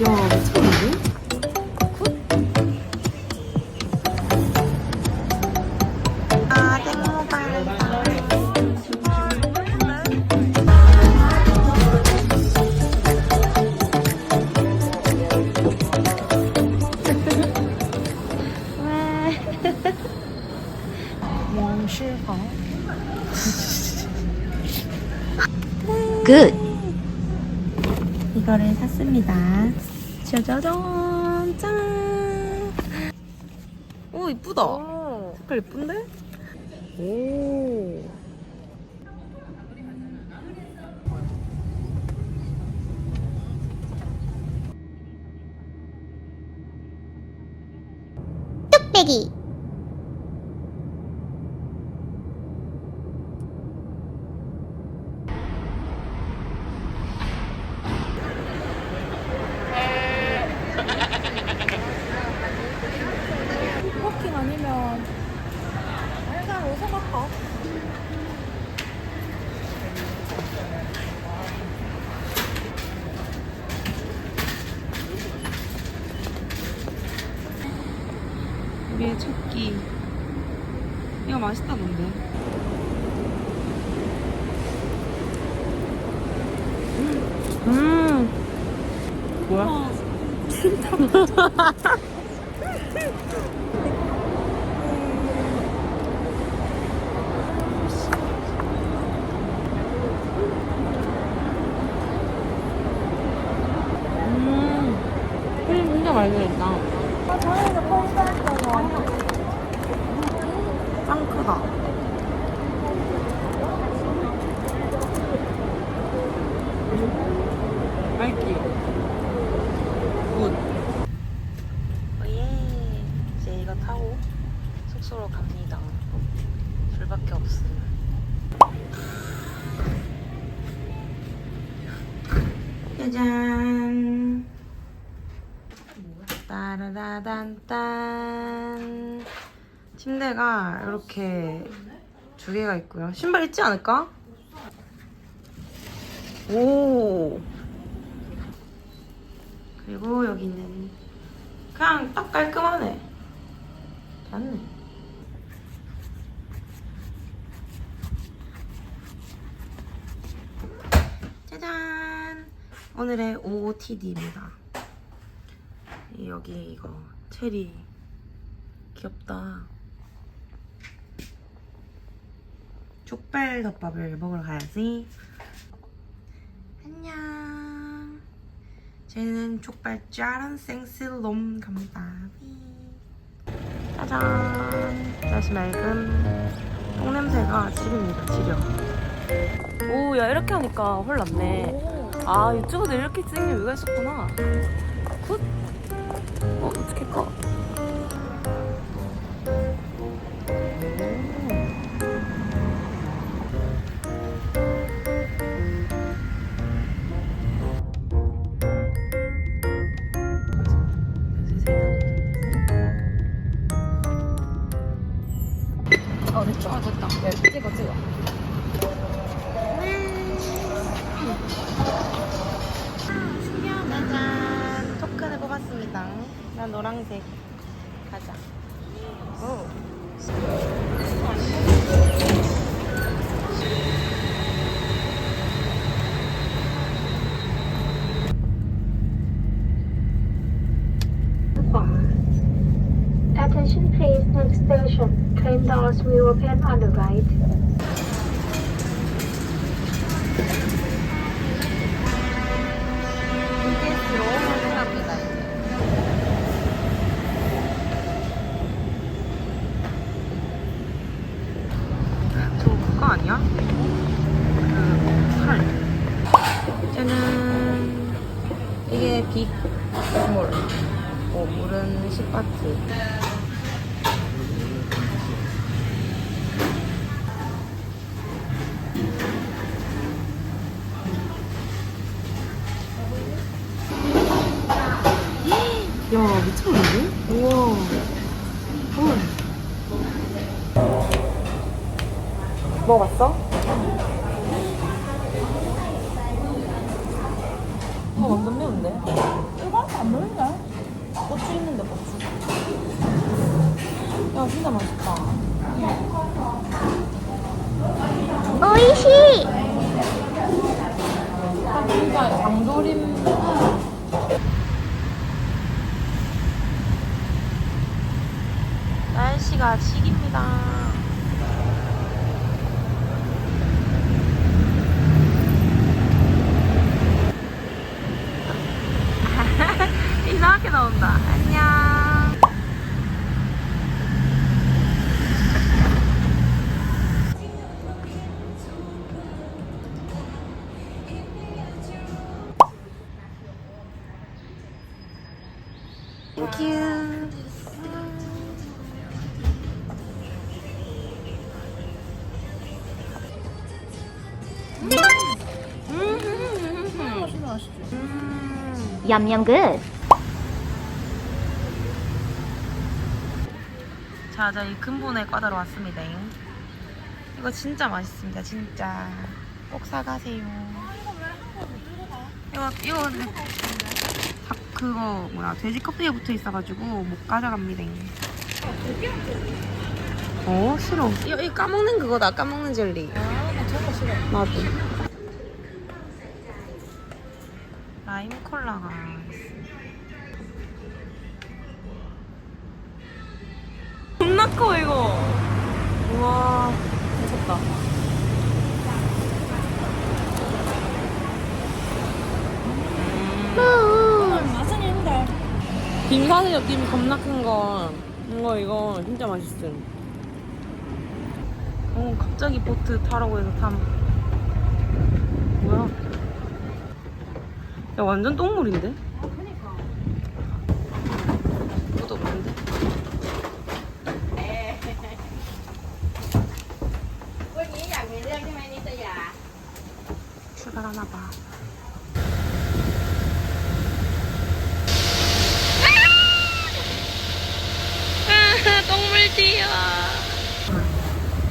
야, 색깔 예쁜데? 오. 뚝배기 버킹 아니면 일단 어디서 갈까? 우리의 첫 끼. 이거 맛있다던데. 음. 뭐야? 음. 진짜 맛있겠다. 짱 크다. 맛있지? 굿. 오예. 이제 이거 타고 숙소로 갑니다. 줄밖에 없음. 짜잔. 따라라단딴. 침대가 이렇게 두 개가 있고요. 신발 있지 않을까? 오. 그리고 여기는 그냥 딱 깔끔하네. 좋네. 짜잔! 오늘의 OOTD입니다. 여기 이거 체리 귀엽다. 족발 덮밥을 먹으러 가야지. 안녕. 저희는 족발 짜란 생실롬 갑니다. 위. 짜잔. 날씨 맑음. 똥냄새가 지립니다, 지려. 오, 야, 이렇게 하니까 홀 났네. 아, 유튜브도 이렇게 찍는 이유가 있었구나. 굿! 어, 어떻게 꺼? 이게 빅몰 어, 물은 10바트 먹어봤어? 어, 완전 매운데? 이거? 안 먹을까? 고추 있는데 고추. 야 진짜 맛있다. 오이시! 그러니까 장조림. 날씨가 지깁니다. Yum yum good. 자, 저희 근본의 과다로 왔습니다. 이거 진짜 맛있습니다, 진짜. 꼭 사가세요. 이거, 이거 근데 닭 그거 뭐야 돼지 껍데기 붙어 있어가지고 못 가져갑니다. 어 싫어. 이거, 이거 까먹는 그거다. 까먹는 젤리. 아 나 저거 싫어. 나도. 라임 콜라가. 겁나 커 이거. 우와 미쳤다. 맛은 있는데. 김 겁나 큰 거. 이거 이거 진짜 맛있음. 어 갑자기 보트 타라고 해서 탐. 뭐야? 야 완전 똥물인데? 아 그니까. 아무도 없는데? 출발하나 봐. 똥물띠야.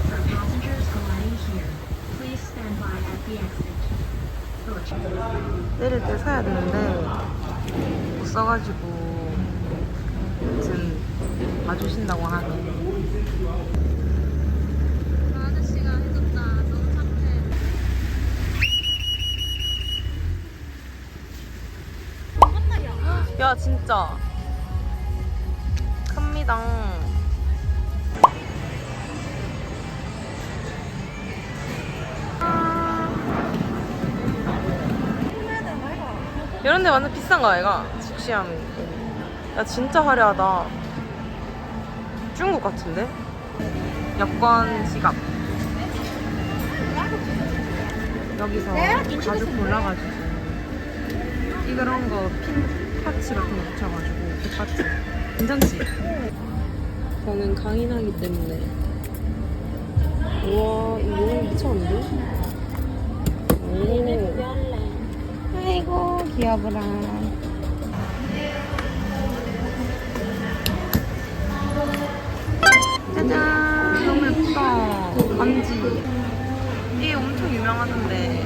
For passengers alighting here, please stand by at the 내릴 때 사야 되는데 못 써가지고 아무튼 봐주신다고 하네. 야 진짜 큽니다. 이런 데 완전 비싼 거 아이가? 숙시암. 야 진짜 화려하다. 중국 같은데? 여권 지갑. 여기서 가죽 골라가지고 이런 거 핀 파츠 같은 거 붙여가지고 그 파츠 괜찮지? 저는 강인하기 때문에 우와 이거 미쳤는데? 오. 아이고 귀여워라 짜잔! 너무 예쁘다. 반지. 이게 엄청 유명하던데.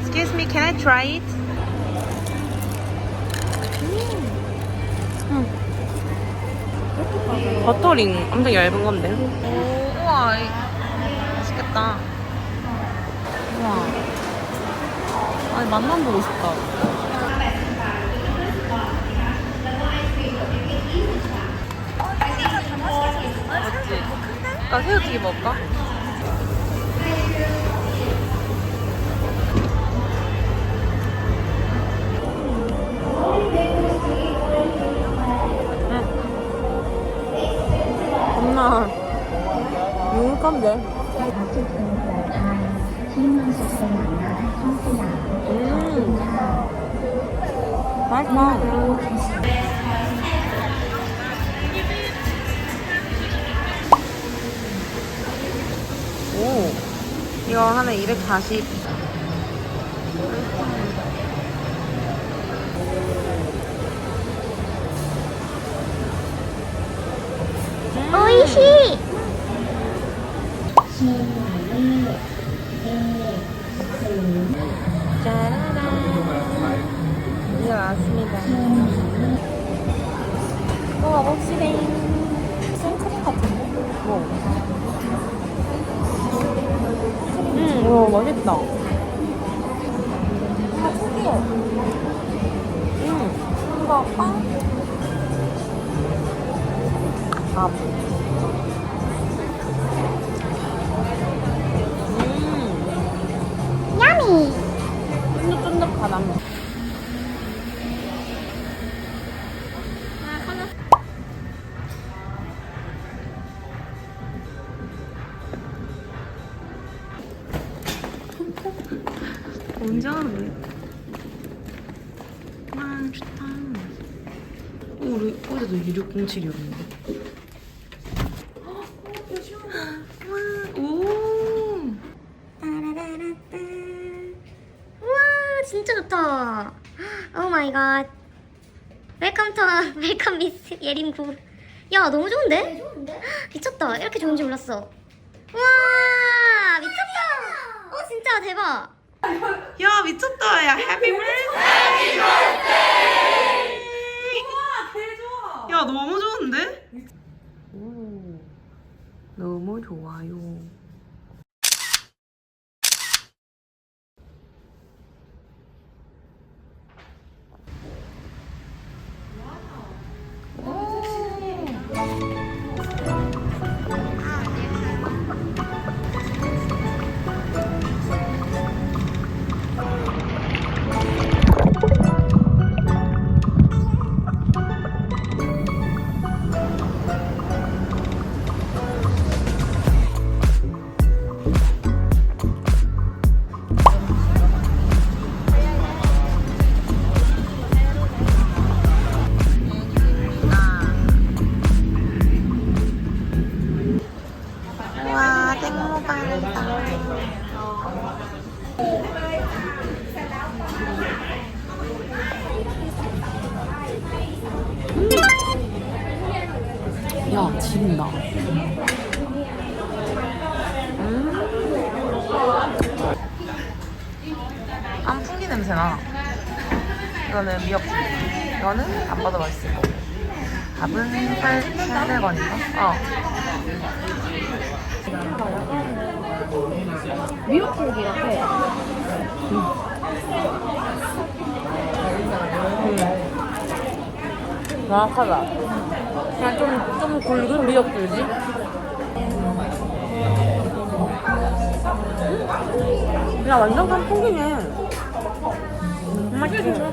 Excuse me, can I try it? 음. 버터링 엄청 얇은 건데. 오, 우와. 이- 맛있겠다. 우와 아니 맛만 보고 싶다. 맞지? 나 새우튀김 먹을까? 엄마 유익한데? 음 맛있다 오 이거 하나에 240 오이시! 짜라란 이제 왔습니다 또 와봅시다. 생크림 같은데? 뭐? 음, 와, 맛있다. 아, 특이해. 음. 이거 빵? 밥. 웰컴 미스 예림구 야 너무 좋은데? 미쳤다 이렇게 좋은지 몰랐어 우와 미쳤다 어 진짜 대박 야, 미쳤다. 야, 해피 버스데이. 야, 너무 좋은데? 오, 너무 좋아요. 800원인가? 어. 미역국이 같아. 정확하다. 그냥 좀, 좀 굵은 미역줄지? 그냥 완전 깐풍기네. 맛있어.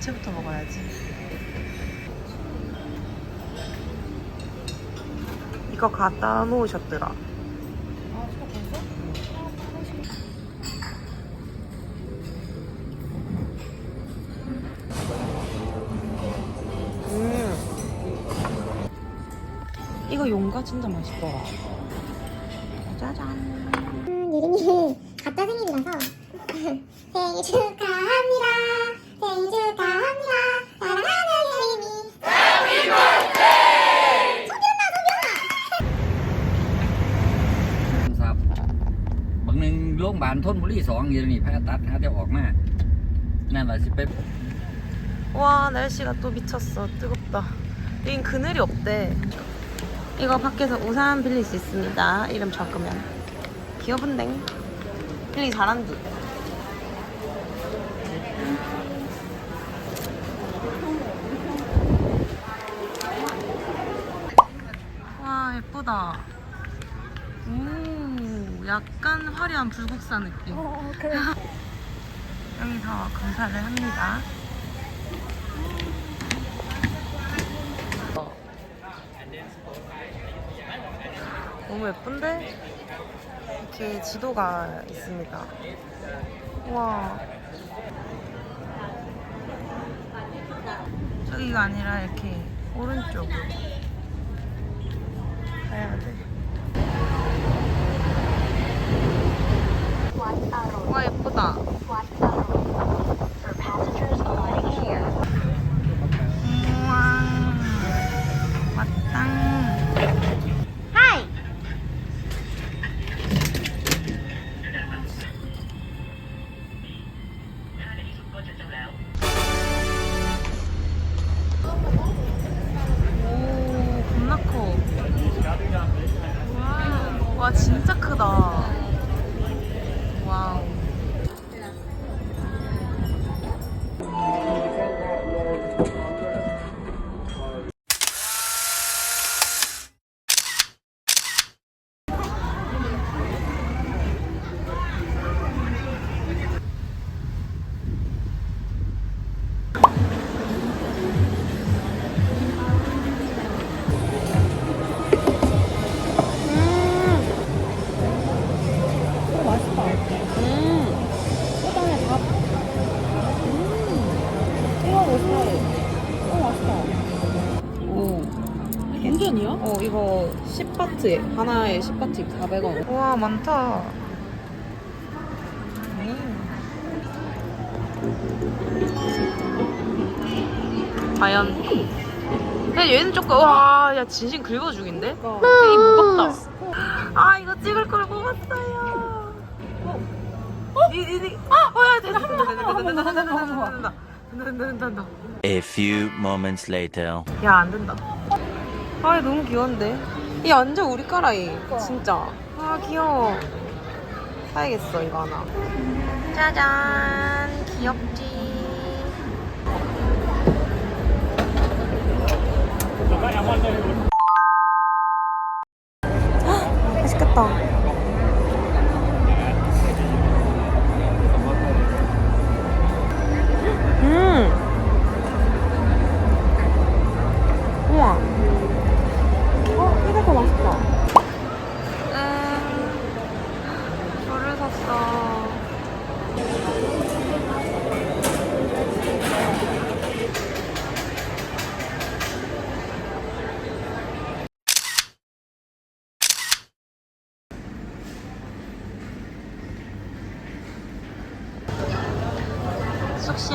야채부터 먹어야지. 이거 갖다 놓으셨더라. 음. 이거 용가 진짜 맛있더라. 짜잔. 예린이 가짜 생일이라서 생일 축하 ทนบุรีสองอยู่นี่แพทย์ตัดหาแต่ออกมา นั่นแหละสิไป 와 날씨가 또 미쳤어 뜨겁다 여긴 그늘이 없대 이거 밖에서 우산 빌릴 수 있습니다 이름 적으면 귀여운데 빌리 잘한디 와 예쁘다 오 약간 화려한 불국사 느낌 여기서 검사를 합니다 너무 예쁜데? 이렇게 지도가 있습니다. 우와. 저기가 아니라 이렇게 오른쪽으로 가야 돼. 10바트에 하나에 10바트 400원 우와 많다 과연 근데 얘는 조금 와야 진심 긁어 죽인데? 그러니까. 되게 무겁다 아 이거 찍을 걸 뽑았어요 어? 어? 이, 이, 이. 아! 와 됐다 됐다 됐다 됐다 됐다 됐다 된다 된다 A few moments later 야 안 된다 아 너무 귀여운데 이 완전 우리 까라이. 진짜. 아, 귀여워. 사야겠어, 이거 하나. 짜잔. 귀엽지? 헉, 맛있겠다.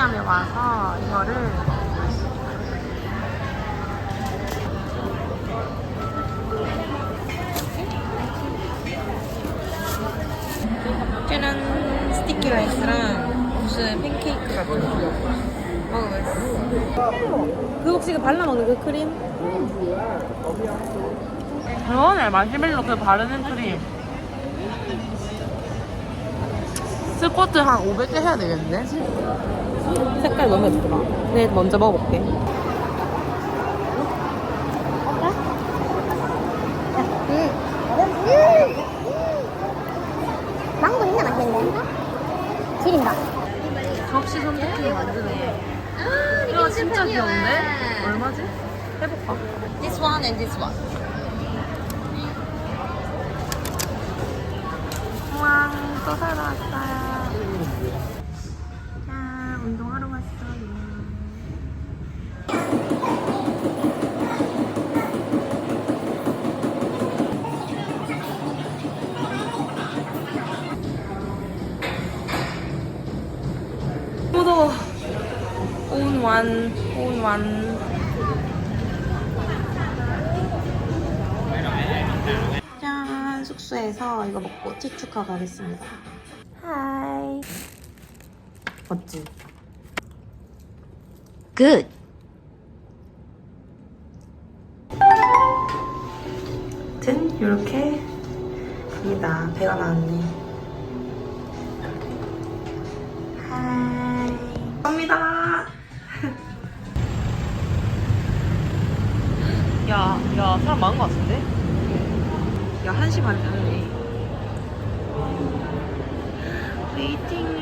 숙시암에 와서 이거를 짜란 스티키 라이스랑 무슨 팬케이크 같은 거 먹어봤어 그 혹시 그 발라 먹는 그 크림? 그거네 마시멜로 그 바르는 크림 스쿼트 한 500개 해야 되겠는데? 색깔 너무 예쁘다. 네, 먼저 먹어볼게. 망고 있나 맛있는데? 지린다. 접시 선택해 만드네. 야 진짜 귀여운데? 얼마지? 해볼까? This one and this one. 우왕 또 사러 왔어요. 더워. 온 완, 온 완. 짠, 숙소에서 이거 먹고 티투카 가겠습니다. 하이. 멋지? 굿. waiting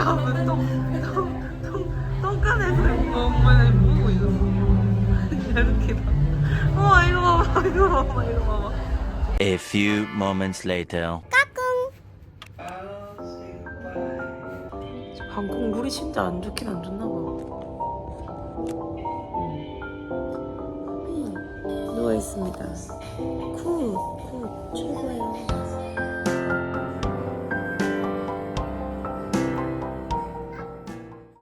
야왜똥똥 똥 똥간에서 이거 엄마 나 보고 있어. 야 웃기다. 우와 이거 봐봐 이거 봐봐 이거 봐봐. A few moments later. 방콕 물이 진짜 안 좋긴 안 좋나